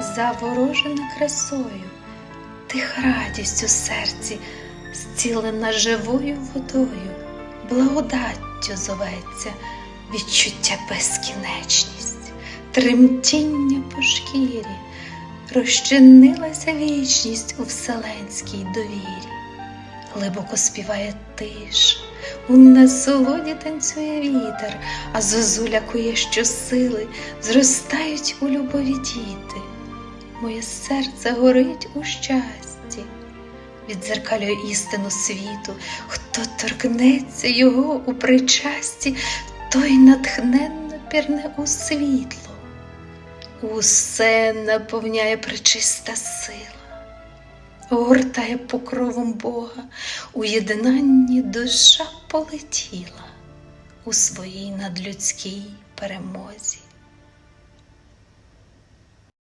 заворожена красою, тиха радість у серці, зцілена живою водою, благодаттю зоветься, відчуття безкінечність, тремтіння по шкірі, розчинилася вічність у вселенській довірі. Глибоко співає тиша, у насолоді танцює вітер, а зозуля кує щосили, зростають у любові діти. Моє серце горить у щасті, відзеркалює істину світу, хто торкнеться його у причасті, той натхненно пірне у світло, усе наповняє пречиста сила. Огортає покровом Бога, у єднанні душа полетіла у своїй надлюдській перемозі.